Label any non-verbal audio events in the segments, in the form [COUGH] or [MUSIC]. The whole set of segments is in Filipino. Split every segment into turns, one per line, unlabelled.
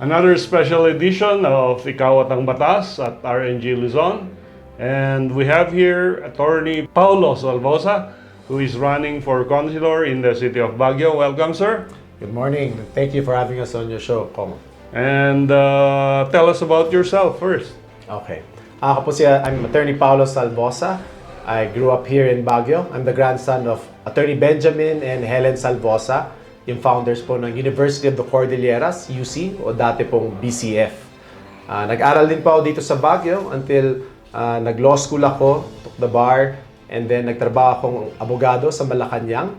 Another special edition of Ikaw at ang Batas at RNG Luzon. And we have here Attorney Paulo Salvosa, who is running for councilor in the city of Baguio. Welcome, sir.
Good morning. Thank you for having us on your show, Kong.
And uh, tell us about yourself first.
Okay. Ako po siya, I'm Attorney Paulo Salvosa. I grew up here in Baguio. I'm the grandson of Attorney Benjamin and Helen Salvosa, yung founders po ng University of the Cordilleras, UC, o dati pong BCF. Ah, nag-aral din po ako dito sa Baguio until ah, nag-law school ako, took the bar, and then nagtrabaho akong abogado sa Malacanang.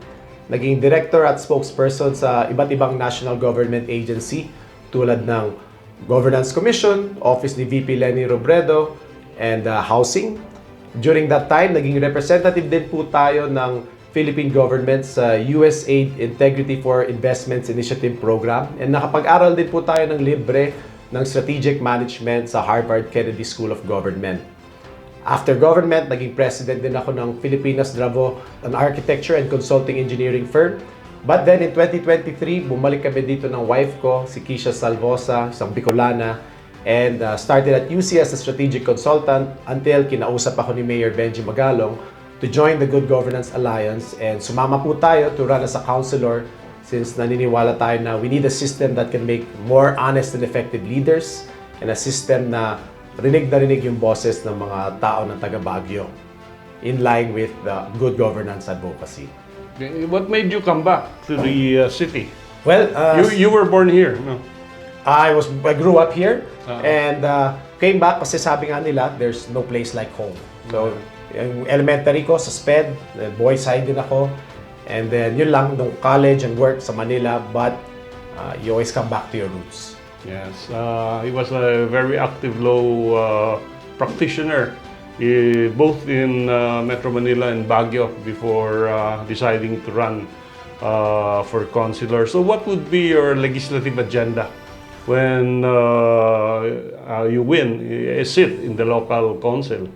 Naging director at spokesperson sa iba't ibang national government agency tulad ng Governance Commission, Office ni VP Lenny Robredo, and uh, Housing. During that time, naging representative din po tayo ng Philippine government sa USAID Integrity for Investments Initiative Program. And nakapag-aral din po tayo ng libre ng Strategic Management sa Harvard Kennedy School of Government. After government, naging president din ako ng Filipinas Dravo, an architecture and consulting engineering firm. But then in 2023, bumalik kami dito ng wife ko, si Kisha Salvosa, isang Bicolana, and uh, started at UC as a strategic consultant until kinausap ako ni Mayor Benji Magalong to join the Good Governance Alliance and sumama po tayo to run as a counselor since naniniwala tayo na we need a system that can make more honest and effective leaders and a system na rinig na rinig yung boses ng mga tao ng taga Baguio in line with the good governance advocacy.
What made you come back to the uh, city?
Well, uh,
You, you were born here, no?
I was I grew up here
Ah.
and uh, came back kasi sabi nga nila there's no place like home. So, yung elementary ko sa SPED, then boys high din ako. And then yun lang nung college and work sa Manila but uh, you always come back to your roots.
Yes, uh, he was a very active law uh, practitioner, eh, both in uh, Metro Manila and Baguio before uh, deciding to run uh, for consular. So, what would be your legislative agenda when uh, uh, you win a seat in the local council?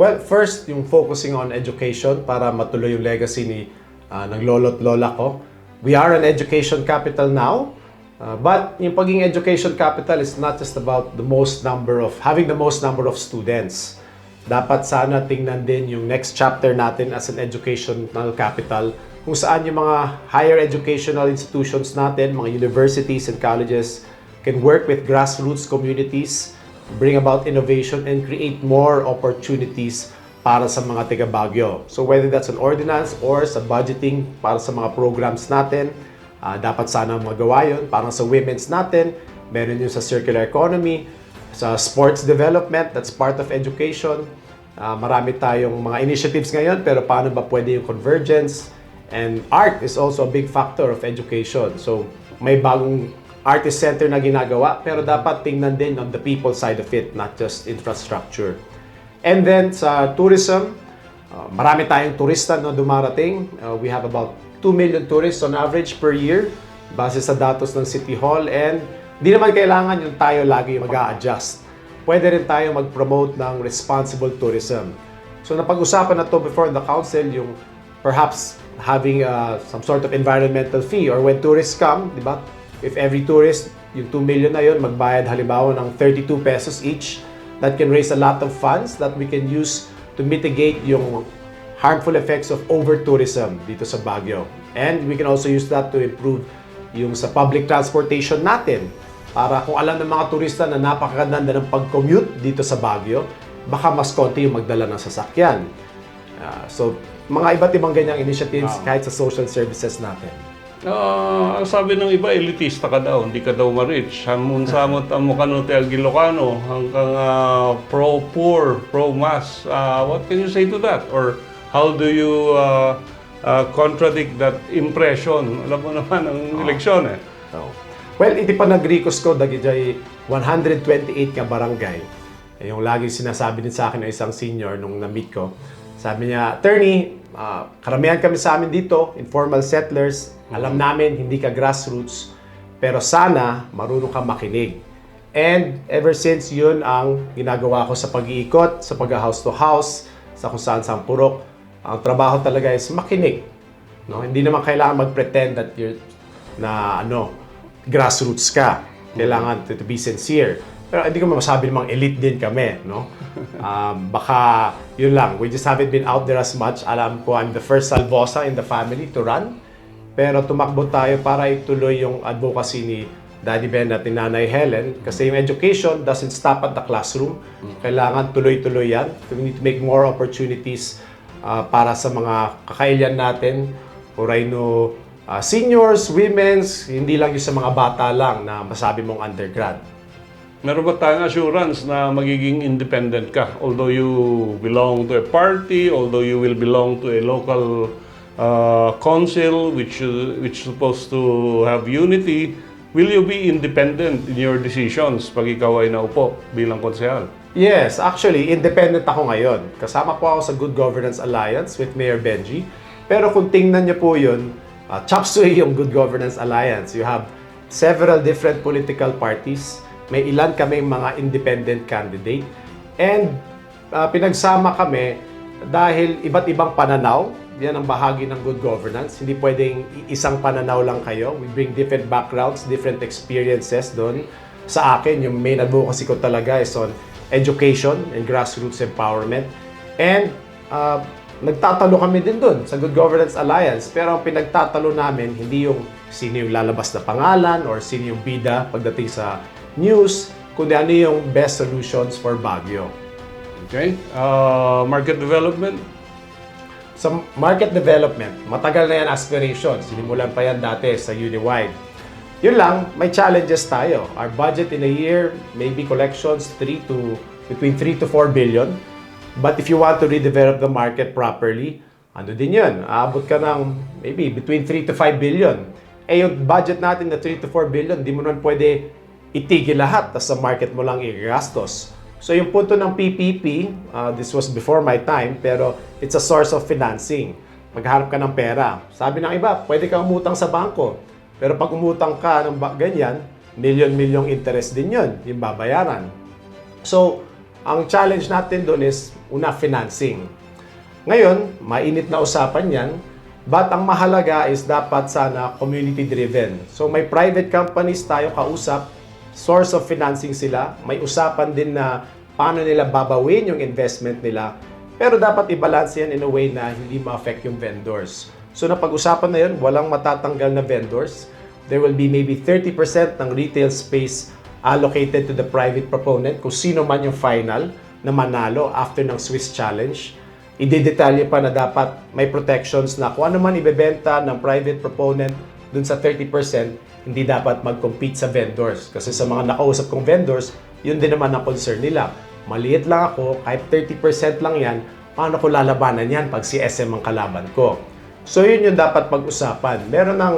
Well, first, yung focusing on education para matuloy yung legacy ni uh, ng lolo't lola ko. We are an education capital now, uh, but yung pagiging education capital is not just about the most number of, having the most number of students. Dapat sana tingnan din yung next chapter natin as an educational capital kung saan yung mga higher educational institutions natin, mga universities and colleges can work with grassroots communities bring about innovation and create more opportunities para sa mga taga Baguio. So whether that's an ordinance or sa budgeting para sa mga programs natin, ah, dapat sana magawa yun. Parang sa women's natin, meron yun sa circular economy, sa sports development, that's part of education. Ah, marami tayong mga initiatives ngayon, pero paano ba pwede yung convergence? And art is also a big factor of education. So may bagong artist center na ginagawa, pero dapat tingnan din on the people side of it, not just infrastructure. And then sa tourism, uh, marami tayong turista na dumarating. Uh, we have about 2 million tourists on average per year base sa datos ng City Hall and di naman kailangan yung tayo lagi mag adjust Pwede rin tayo mag-promote ng responsible tourism. So napag-usapan na to before the council yung perhaps having uh, some sort of environmental fee or when tourists come, di ba? If every tourist, yung 2 million na yun, magbayad halimbawa ng 32 pesos each, that can raise a lot of funds that we can use to mitigate yung harmful effects of over-tourism dito sa Baguio. And we can also use that to improve yung sa public transportation natin. Para kung alam ng mga turista na napakaganda ng pag-commute dito sa Baguio, baka mas konti yung magdala ng sasakyan. Ah, so, mga iba't ibang ganyang initiatives
Wow.
kahit sa social services natin.
Ang sabi ng iba, elitista ka daw, hindi ka daw ma-rich. Hamun-samot ang mukha ng Tel Gilocano, hanggang ah, pro-poor, pro-mass. Ah, what can you say to that? Or how do you ah, ah, contradict that impression? Alam mo naman ang eleksyon eh.
So, well, iti pa nagrikos ko dagijay 128 ka barangay. Eh, yung lagi sinasabi din sa akin ng isang senior nung na-meet ko. Sabi niya, Attorney, ah, karamihan kami sa amin dito, informal settlers. Alam namin, hindi ka grassroots. Pero sana, marunong ka makinig. And ever since yun ang ginagawa ko sa pag-iikot, sa pag-house to house, sa kung saan saan purok. Ang trabaho talaga is makinig. No? Hindi naman kailangan mag-pretend that you're na ano, grassroots ka. Kailangan to, to be sincere. Pero hindi ko masabi namang elite din kami, no? Um, [LAUGHS] baka, yun lang, we just haven't been out there as much. Alam ko, I'm the first Salvosa in the family to run. Pero tumakbo tayo para ituloy yung advocacy ni Daddy Ben at ni Nanay Helen. Kasi yung education doesn't stop at the classroom. Kailangan tuloy-tuloy yan. We need to make more opportunities uh, para sa mga kakailian natin. Orayno uh, seniors, women's, hindi lang yung sa mga bata lang na masabi mong undergrad.
Meron ba tayong assurance na magiging independent ka? Although you belong to a party, although you will belong to a local uh, council which uh, which supposed to have unity, will you be independent in your decisions pag ikaw ay naupo bilang konsehal?
Yes, actually, independent ako ngayon. Kasama po ako sa Good Governance Alliance with Mayor Benji. Pero kung tingnan niyo po yun, uh, chop suey yung Good Governance Alliance. You have several different political parties. May ilan kaming mga independent candidate. And uh, pinagsama kami dahil iba't ibang pananaw. Yan ang bahagi ng good governance. Hindi pwedeng isang pananaw lang kayo. We bring different backgrounds, different experiences doon. Sa akin, yung main advocacy ko talaga is on education and grassroots empowerment. And uh, nagtatalo kami din doon sa Good Governance Alliance. Pero ang pinagtatalo namin, hindi yung sino yung lalabas na pangalan or sino yung bida pagdating sa news, kundi ano yung best solutions for Baguio.
Okay? Uh, market development?
Sa market development, matagal na yan aspirations. Sinimulan pa yan dati sa Uniwide. Yun lang, may challenges tayo. Our budget in a year, maybe collections 3 to between 3 to 4 billion. But if you want to redevelop the market properly, ano din yun? Aabot ka ng maybe between 3 to 5 billion. Eh yung budget natin na 3 to 4 billion, di mo naman pwede itigil lahat tapos sa market mo lang i-gastos. So yung punto ng PPP, uh, this was before my time, pero it's a source of financing. Maghanap ka ng pera. Sabi ng iba, pwede kang umutang sa bangko. Pero pag umutang ka ng ganyan, million-milyong interest din yun, yung babayaran. So, ang challenge natin doon is, una, financing. Ngayon, mainit na usapan yan, but ang mahalaga is dapat sana community-driven. So, may private companies tayo kausap, source of financing sila, may usapan din na paano nila babawin yung investment nila, pero dapat i-balance yan in a way na hindi ma-affect yung vendors. So, napag-usapan na yun, walang matatanggal na vendors. There will be maybe 30% ng retail space allocated to the private proponent kung sino man yung final na manalo after ng Swiss Challenge. Idedetalye pa na dapat may protections na kung ano man ibebenta ng private proponent dun sa 30%, hindi dapat mag-compete sa vendors. Kasi sa mga nakausap kong vendors, yun din naman ang concern nila. Maliit lang ako, kahit 30% lang yan, paano ko lalabanan yan pag si SM ang kalaban ko? So yun yung dapat pag-usapan. Meron ng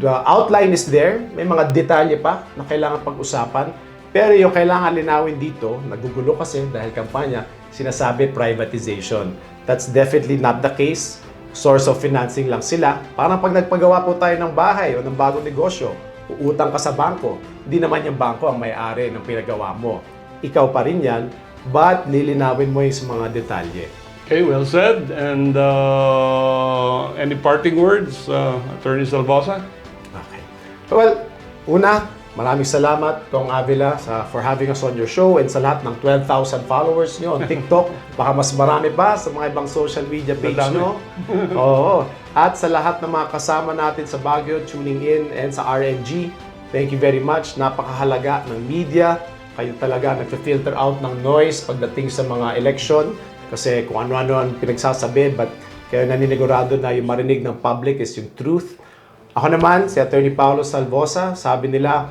the outline is there, may mga detalye pa na kailangan pag-usapan. Pero yung kailangan linawin dito, nagugulo kasi dahil kampanya, sinasabi privatization. That's definitely not the case. Source of financing lang sila. Parang pag nagpagawa po tayo ng bahay o ng bagong negosyo, uutang ka sa bangko, hindi naman yung bangko ang may-ari ng pinagawa mo. Ikaw pa rin yan, but lilinawin mo yung sa mga detalye.
Okay, well said. And uh, any parting words, uh, Attorney Salvosa?
Okay. Well, una, maraming salamat Kong Avila sa for having us on your show and sa lahat ng 12,000 followers nyo on TikTok. [LAUGHS] Baka mas marami pa sa mga ibang social media page
Madami.
nyo. [LAUGHS] Oo. At sa lahat ng mga kasama natin sa Baguio, tuning in and sa RNG, thank you very much. Napakahalaga ng media. Kayo talaga nagfi-filter out ng noise pagdating sa mga election kasi kung ano-ano ang pinagsasabi but kayo naninigurado na yung marinig ng public is yung truth. Ako naman, si Attorney Paulo Salvosa, sabi nila,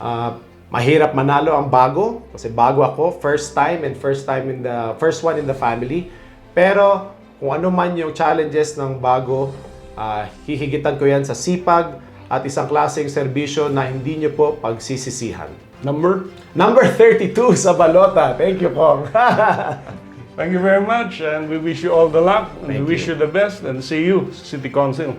ah, mahirap manalo ang bago kasi bago ako, first time and first time in the first one in the family. Pero kung ano man yung challenges ng bago, ah, hihigitan ko yan sa sipag at isang klaseng serbisyo na hindi nyo po pagsisisihan.
Number?
Number 32 sa balota. Thank you, Kong. [LAUGHS]
Thank you very much, and we wish you all the luck, and
Thank
we wish you the best, and see you, City Council.